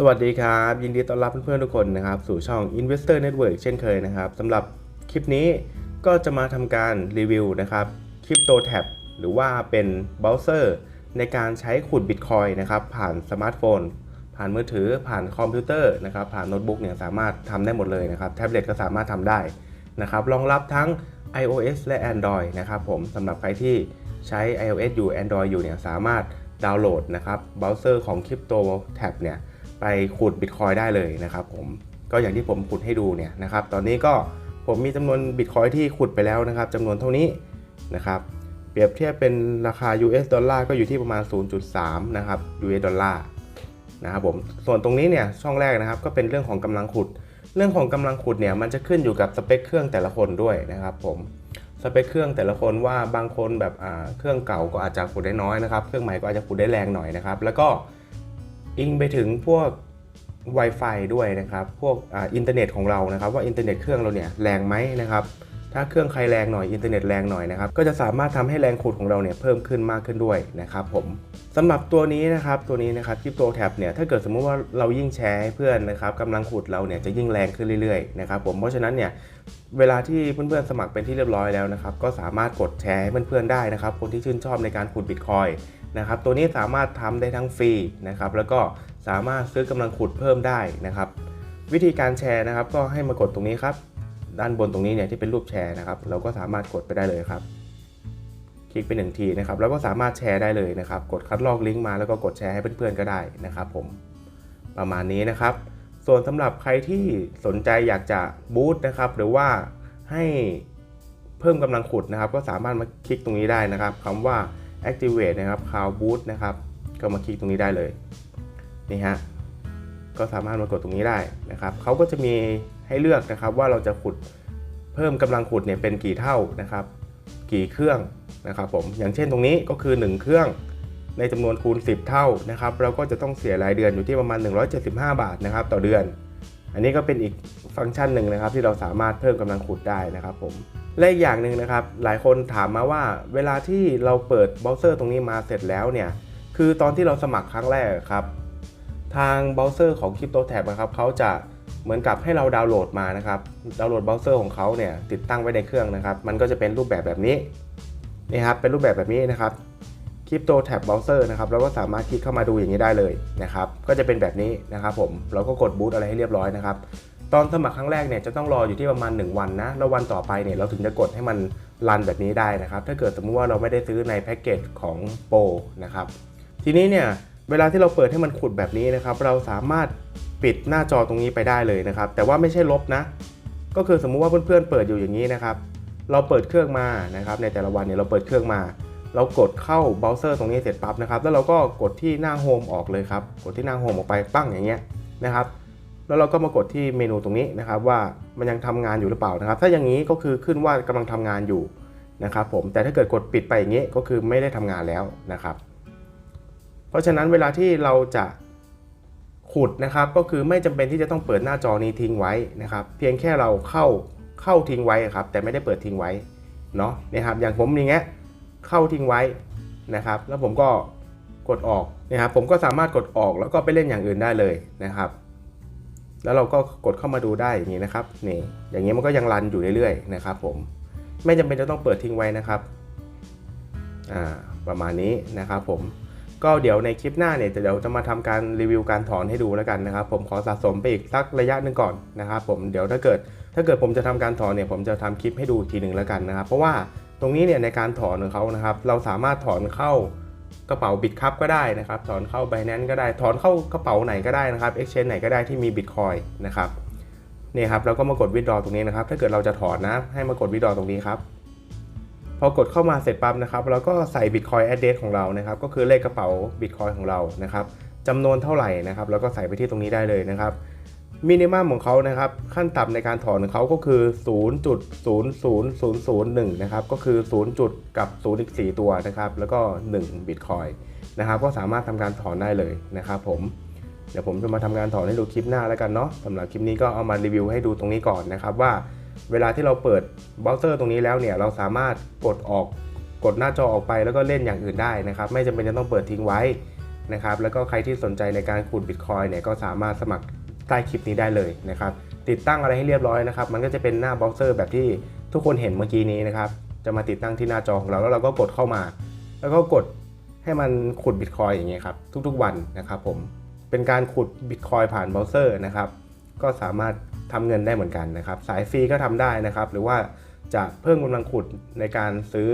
สวัสดีครับ ยินดีต้อนรับเพื่อนๆทุกคนนะครับ สู่ช่อง Investor Network เช่นเคยนะครับสำหรับคลิปนี้ก็จะมาทำการรีวิวนะครับ Crypto Tab หรือว่าเป็นเบราว์เซอร์ในการใช้ขุด Bitcoin นะครับ ผ่านสมาร์ทโฟน ผ่านมือถือ ผ่านคอมพิวเตอร์นะครับ ผ่านโน้ตบุ๊กเนี่ยสามารถทำได้หมดเลยนะครับ แท็บเล็ตก็สามารถทำได้นะครับรองรับทั้ง iOS และ Android นะครับผมสำหรับใครที่ใช้ iOS อยู่ Android อยู่เนี่ยสามารถดาวน์โหลดนะครับเบราว์เซอร์ของ Crypto Tab เนี่ย ไปขุด Bitcoin ได้เลยนะครับผมก็อย่างที่ผมขุดให้ดูเนี่ยนะครับ ตอนนี้ก็ผมมีจำนวน Bitcoin ที่ขุดไปแล้วนะครับจำนวนเท่านี้นะครับเปรียบเทียบเป็นราคา US ดอลลาร์ก็อยู่ที่ประมาณ 0.3 นะครับ US ดอลลาร์นะครับผมส่วนตรงนี้เนี่ยช่องแรกนะครับก็เป็นเรื่องของกำลังขุด เรื่องของกำลังขุดเนี่ยมันจะขึ้นอยู่กับสเปคเครื่องแต่ละคนด้วยนะครับผมสเปคเครื่องแต่ละคนว่าบางคนแบบเครื่องเก่าก็อาจจะขุดได้น้อยนะครับ เครื่องใหม่ก็อาจจะขุดได้แรงหน่อยนะครับ แล้วก็ อิงไปถึงพวก Wi-Fi ด้วยนะครับ พวกออินเทอร์เน็ตของเรานะครับ ว่าอินเทอร์เน็ตเครื่องเราเนี่ยแรงไหมนะครับ ถ้าเครื่องใครแรงหน่อยอินเทอร์เน็ตแรงหน่อยนะครับ ก็จะสามารถทำให้แรงขุดของเราเนี่ยเพิ่มขึ้นมากขึ้นด้วยนะครับผมสำหรับตัวนี้นะครับตัวนี้นะครับที่ตัวแท็บเนี่ยถ้าเกิดสมมุติว่าเรายิ่งแชร์ให้เพื่อนนะครับกำลังขุดเราเนี่ยจะยิ่งแรงขึ้นเรื่อยๆนะครับผมเพราะฉะนั้นเนี่ยเวลาที่เพื่อนๆสมัครเป็นที่เรียบร้อยแล้วนะครับก็สามารถกดแชร์ให้เพื่อนๆได้นะครับคนที่ชื่นชอบในการขุดบิตคอย นะครับตัวนี้สามารถทำได้ทั้งฟรีนะครับแล้วก็สามารถซื้อกำลังขุดเพิ่มได้นะครับวิธีการแชร์นะครับ ก็ให้มากดตรงนี้ครับ ด้านบนตรงนี้เนี่ยที่เป็นรูปแชร์นะครับ เราก็สามารถกดไปได้เลยครับ คลิกไปหนึ่งทีนะครับแล้วก็สามารถแชร์ได้เลยนะครับ กดคัดลอกลิงก์มาแล้วก็กดแชร์ให้เพื่อนๆก็ได้นะครับ ผมประมาณนี้นะครับ ส่วนสำหรับใครที่สนใจอยากจะบูตนะครับหรือว่าให้เพิ่มกำลังขุดนะครับ ก็สามารถมาคลิกตรงนี้ได้นะครับคำว่า activate นะครับ cloud boost นะครับ ก็มาคลิกตรงนี้ได้เลย นี่ฮะ ก็สามารถมากดตรงนี้ได้นะครับ เขาก็จะมีให้เลือกนะครับว่าเราจะขุดเพิ่มกำลังขุดเนี่ยเป็นกี่เท่านะครับ กี่เครื่องนะครับผม อย่างเช่นตรงนี้ก็คือ 1 เครื่องในจำนวนคูณ 10 เท่านะครับ เราก็จะต้องเสียรายเดือนอยู่ที่ประมาณ 175 บาทนะครับ ต่อเดือน อันนี้ก็เป็นอีกฟังก์ชันหนึ่งนะครับ ที่เราสามารถเพิ่มกำลังขุดได้นะครับผมและอีกอย่างหนึ่งนะครับ หลายคนถามมาว่า เวลาที่เราเปิดเบราว์เซอร์ตรงนี้มาเสร็จแล้วเนี่ย คือตอนที่เราสมัครครั้งแรกครับ ทางเบราว์เซอร์ของ CryptoTab นะครับเขาจะเหมือนกับให้เราดาวน์โหลดมานะครับดาวน์โหลดเบราว์เซอร์ของเขาเนี่ยติดตั้งไว้ในเครื่องนะครับ มันก็จะเป็นรูปแบบแบบนี้นี่ครับเป็นรูปแบบแบบนี้นะครับ CryptoTab Browser นะครับเราก็สามารถคลิกเข้ามาดูอย่างนี้ได้เลยนะครับก็จะเป็นแบบนี้นะครับผมเราก็กดบูตอะไรให้เรียบร้อยนะครับตอนสมัครครั้งแรกเนี่ยจะต้องรออยู่ที่ประมาณ 1 วันนะแล้ววันต่อไปเนี่ยเราถึงจะกดให้มันรันแบบนี้ได้นะครับ ถ้าเกิดสมมุติว่าเราไม่ได้ซื้อในแพ็กเกจของโปรนะครับทีนี้เนี่ยเวลาที่เราเปิดให้มันขุดแบบนี้นะครับ เราสามารถปิดหน้าจอตรงนี้ไปได้เลยนะครับ แต่ว่าไม่ใช่ลบนะ ก็คือสมมุติว่าเพื่อนๆเปิดอยู่อย่างนี้นะครับ เราเปิดเครื่องมานะครับ ในแต่ละวันเนี่ยเราเปิดเครื่องมา เรากดเข้าเบราว์เซอร์ตรงนี้เสร็จปั๊บนะครับ แล้วเราก็กดที่หน้าโฮมออกเลยครับ กดที่หน้าโฮมออกไปปั้งอย่างเงี้ยนะครับ แล้วเราก็มากดที่เมนูตรงนี้นะครับ ว่ามันยังทำงานอยู่หรือเปล่านะครับ ถ้าอย่างนี้ก็คือขึ้นว่ากำลังทำงานอยู่นะครับผม แต่ถ้าเกิดกดปิดไปอย่างนี้ก็คือไม่ได้ทำงานแล้วนะครับ เพราะฉะนั้นเวลาที่เราจะขุดนะครับ ก็คือไม่จำเป็นที่จะต้องเปิดหน้าจอนี้ทิ้งไว้นะครับ เพียงแค่เราเข้าเข้าทิ้งไว้ครับ แต่ไม่ได้เปิดทิ้งไว้เนาะนะครับอย่างผมอย่างเงี้ย เข้าทิ้งไว้นะครับ แล้วผมก็กดออกนะครับผมก็สามารถกดออกแล้วก็ไปเล่นอย่างอื่นได้เลยนะครับ แล้วเราก็กดเข้ามาดูได้อย่างนี้นะครับนี่อย่างนี้มันก็ยังรันอยู่เรื่อยๆนะครับ ผมไม่จำเป็นจะต้องเปิดทิ้งไว้นะครับอ่าประมาณนี้นะครับ ผมก็เดี๋ยวในคลิปหน้าเนี่ยเดี๋ยวจะมาทำการรีวิวการถอนให้ดูแล้วกันนะครับ ผมขอสะสมไปอีกสักระยะหนึ่งก่อนนะครับ ผมเดี๋ยวถ้าเกิดถ้าเกิดผมจะทำการถอนเนี่ยผมจะทำคลิปให้ดูทีหนึ่งแล้วกันนะครับ เพราะว่า ตรงนี้เนี่ยในการถอนของเขานะครับ เราสามารถถอนเข้ากระเป๋าบิตคัพก็ได้นะครับ ถอนเข้า Binance ก็ได้ ถอนเข้ากระเป๋าไหนก็ได้นะครับ Exchange ไหนก็ได้ที่มี Bitcoin นะครับนี่ครับเราก็มากด withdraw ตรงนี้นะครับ ถ้าเกิดเราจะถอนนะ ให้มากด withdraw ตรงนี้ครับ พอกดเข้ามาเสร็จปั๊บนะครับ เราก็ใส่ Bitcoin address ของเรานะครับ ก็คือเลขกระเป๋า Bitcoin ของเรานะครับจำนวนเท่าไหร่นะครับ แล้วก็ใส่ไปที่ตรงนี้ได้เลยนะครับ มินิมัมของเขานะครับ ขั้นต่ำในการถอนของเขาก็คือ 0.00001 นะครับ ก็คือ 0 จุดกับ 0 อีก 4 ตัวนะครับ แล้วก็ 1 Bitcoin นะครับ ก็สามารถทำการถอนได้เลยนะครับผม เดี๋ยวผมจะมาทำการถอนให้ดูคลิปหน้าแล้วกันเนาะสำหรับคลิปนี้ก็เอามารีวิวให้ดูตรงนี้ก่อนนะครับว่า เวลาที่เราเปิดเบราว์เซอร์ตรงนี้แล้วเนี่ย เราสามารถกดออก กดหน้าจอออกไปแล้วก็เล่นอย่างอื่นได้นะครับ ไม่จำเป็นจะต้องเปิดทิ้งไว้นะครับ แล้วก็ใครที่สนใจในการขุดบิตคอยเนี่ยก็สามารถสมัคร ใต้คลิปนี้ได้เลยนะครับ ติดตั้งอะไรให้เรียบร้อยนะครับ มันก็จะเป็นหน้าบราว์เซอร์แบบที่ทุกคนเห็นเมื่อกี้นี้นะครับ จะมาติดตั้งที่หน้าจอของเราแล้วเราก็กดเข้ามา แล้วก็กดให้มันขุดบิตคอยอย่างเงี้ยครับ ทุกๆวันนะครับผม เป็นการขุดบิตคอยผ่านเบราว์เซอร์นะครับ ก็สามารถทำเงินได้เหมือนกันนะครับ สายฟรีก็ทำได้นะครับ หรือว่าจะเพิ่มกำลังขุดในการซื้อ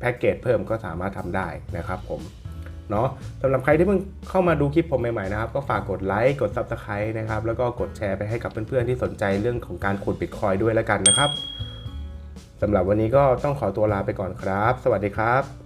แพ็กเกจเพิ่มก็สามารถทำได้นะครับผม เนาะสำหรับใครที่เพิ่งเข้ามาดูคลิปผมใหม่ๆนะครับ ก็ฝากกดไลค์กด Subscribe นะครับ แล้วก็กดแชร์ไปให้กับเพื่อนๆที่สนใจเรื่องของการขุดบิตคอยด้วยแล้วกันนะครับสำหรับวันนี้ก็ต้องขอตัวลาไปก่อนครับ สวัสดีครับ